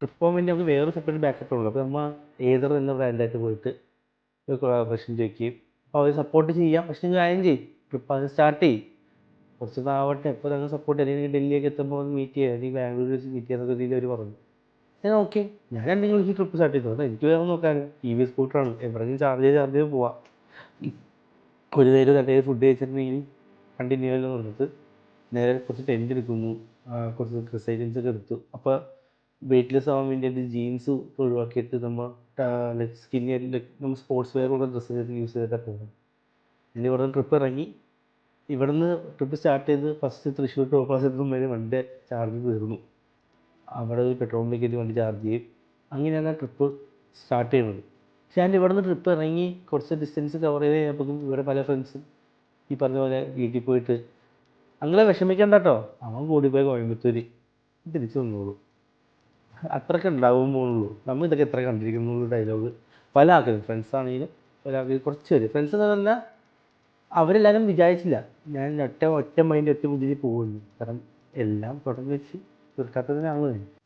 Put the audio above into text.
Trip പോകാൻ വേണ്ടി നമുക്ക് വേറെ സെപ്പറേറ്റ് ബാക്കപ്പ് ഉണ്ട്. അപ്പോൾ നമ്മൾ ഏതർ എന്ന ബ്രാൻഡായിട്ട് പോയിട്ട് ഒരു കൊളാബറേഷൻ ചോദിക്കുകയും അപ്പോൾ അവർ സപ്പോർട്ട് ചെയ്യാം. പക്ഷേ നിങ്ങൾ കാര്യം ചെയ്യും. ട്രിപ്പ് അത് സ്റ്റാർട്ട് ചെയ്യും. കുറച്ച് നാവട്ടെ ഇപ്പോൾ ഞങ്ങൾ സപ്പോർട്ട് അല്ലെങ്കിൽ ഡൽഹിയൊക്കെ എത്തുമ്പോൾ മീറ്റ് ചെയ്യുക അല്ലെങ്കിൽ ബാംഗ്ലൂർ വെച്ച് മീറ്റ് ചെയ്യുന്ന രീതിയിൽ അവർ പറഞ്ഞു. ഞാൻ ഓക്കെ ഞാൻ രണ്ടും കളിച്ച് ട്രിപ്പ് സ്റ്റാർട്ട് ചെയ്തു അപ്പോൾ എനിക്ക് വേറെ നോക്കാൻ ടി വി സ്കൂട്ടറാണ് എവിടെയെങ്കിലും ചാർജ് ചെയ്ത് ചാർജ് ചെയ്ത് പോവാം. ഒരു നേരം രണ്ട് നേരം ഫുഡ് കഴിച്ചിട്ടുണ്ടെങ്കിൽ കണ്ടിന്യൂ ചെയ്ത് വന്നിട്ട് നേരെ കുറച്ച് ടെന്റ് എടുക്കുന്നു. കുറച്ച് ക്രിസൈലൻസ് ഒക്കെ എടുത്തു. അപ്പോൾ വെയിറ്റ്ലെസ് ആവാൻ വേണ്ടിയിട്ട് ജീൻസ് ഒഴിവാക്കിയിട്ട് നമ്മൾ ലൈക്ക് സ്കിന്നി നമ്മൾ സ്പോർട്സ് വെയർ ഉള്ള ഡ്രസ്സ് യൂസ് ചെയ്തിട്ടാണ് പോകുന്നത് പിന്നെ ഇവിടെ നിന്ന് ട്രിപ്പ് ഇറങ്ങി. ഇവിടെ നിന്ന് ട്രിപ്പ് സ്റ്റാർട്ട് ചെയ്ത് ഫസ്റ്റ് തൃശ്ശൂർ ടോൾ ക്ലാസ് എത്തും വരെ വണ്ടി ചാർജ് തീർന്നു. അവിടെ ഒരു പെട്രോൾ പമ്പിൽ വണ്ടി ചാർജ് ചെയ്യും. അങ്ങനെയാണ് ട്രിപ്പ് സ്റ്റാർട്ട് ചെയ്യുന്നത്. പക്ഷേ ഞാൻ ഇവിടെ നിന്ന് ട്രിപ്പ് ഇറങ്ങി കുറച്ച് ഡിസ്റ്റൻസ് കവർ ചെയ്ത് കഴിഞ്ഞപ്പോൾ ഇവിടെ പല ഫ്രണ്ട്സും ഈ പറഞ്ഞ പോലെ വീട്ടിൽ പോയിട്ട്. അങ്ങനെ വിഷമിക്കണ്ട കേട്ടോ അവൻ കൂടി പോയി കോയമ്പത്തൂര്. തിരിച്ചു വന്നോളൂ. അത്രയൊക്കെ ഉണ്ടാവും പോകുന്നുള്ളൂ നമ്മൾ ഇതൊക്കെ എത്ര കണ്ടിരിക്കുന്നു ഡയലോഗ് പല ആൾക്കാരും ഫ്രണ്ട്സ് ആണെങ്കിലും പല ആൾക്കാർ കുറച്ച് പേര്. ഫ്രണ്ട്സ് എന്ന് പറഞ്ഞാൽ അവരെല്ലാവരും വിചാരിച്ചില്ല. ഞാൻ ഒറ്റ ഒറ്റ മൈൻഡ് ഒറ്റ ബുദ്ധിയിൽ പോകുന്നു കാരണം എല്ലാം തുടങ്ങി വെച്ച് തീർക്കാത്തതിനാണ്.